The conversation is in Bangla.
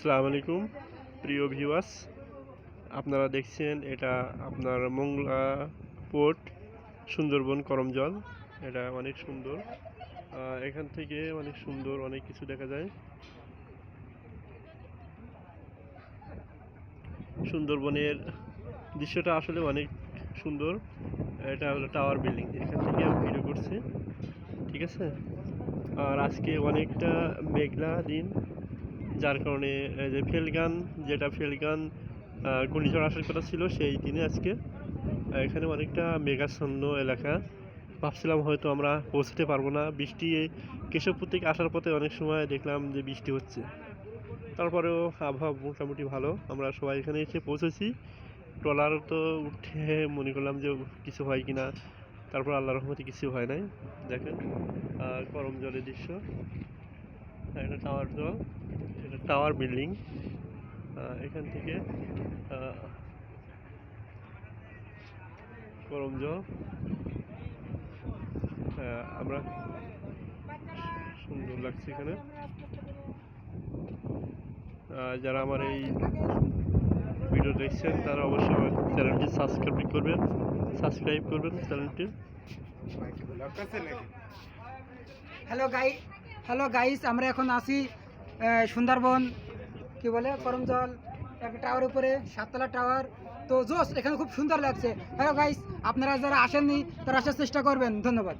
আসসালামু আলাইকুম, প্রিয় ভিউয়ার্স। আপনারা দেখছেন, এটা আপনার মংলা পোর্ট, সুন্দরবন করমজল। এটা অনেক সুন্দর। এখান থেকে অনেক সুন্দর, অনেক কিছু দেখা যায়। সুন্দরবনের দৃশ্যটা আসলে অনেক সুন্দর। এটা হলো টাওয়ার বিল্ডিং। এখান থেকে আমি ভিডিও করছি। ঠিক আছে? আর আজকে অনেকটা মেঘলা দিন। যার কারণে যে ফেলগান যেটা ফেলগান ঘূর্ণিঝড় আসার কথা ছিল সেই দিনে আজকে এখানে অনেকটা মেঘাচ্ছন্ন এলাকা। ভাবছিলাম হয়তো আমরা পৌঁছতে পারব না। বৃষ্টি কেশবপুর থেকে আসার পথে অনেক সময় দেখলাম যে বৃষ্টি হচ্ছে। তারপরেও আবহাওয়া মোটামুটি ভালো। আমরা সবাই এখানে এসে পৌঁছেছি। ট্রলার তো উঠে, মনে করলাম যে কিছু হয় কিনা। তারপর আল্লাহ রহমতে কিছু হয় নাই। দেখেন গরম জলের দৃশ্য। এটা টাওয়ার জল টাওয়ার বিল্ডিং এখান থেকে আহ, গরম জল আমরা সুন্দর লাগছে এখানে। আহ, যারা আমার এই ভিডিও দেখছেন তারা অবশ্যই আমার চ্যানেলটি সাবস্ক্রাইব করবেন সাবস্ক্রাইব করবেন চ্যানেলটি। হ্যালো গাই হ্যালো গাইস আমরা এখন আসি সুন্দরবন, কি বলে করমজল একটা টাওয়ার উপরে, সাততলা টাওয়ার তো জোস এখানে খুব সুন্দর লাগছে। হ্যালো গাইস আপনারা যারা আসেননি, তারা আসার চেষ্টা করবেন। ধন্যবাদ।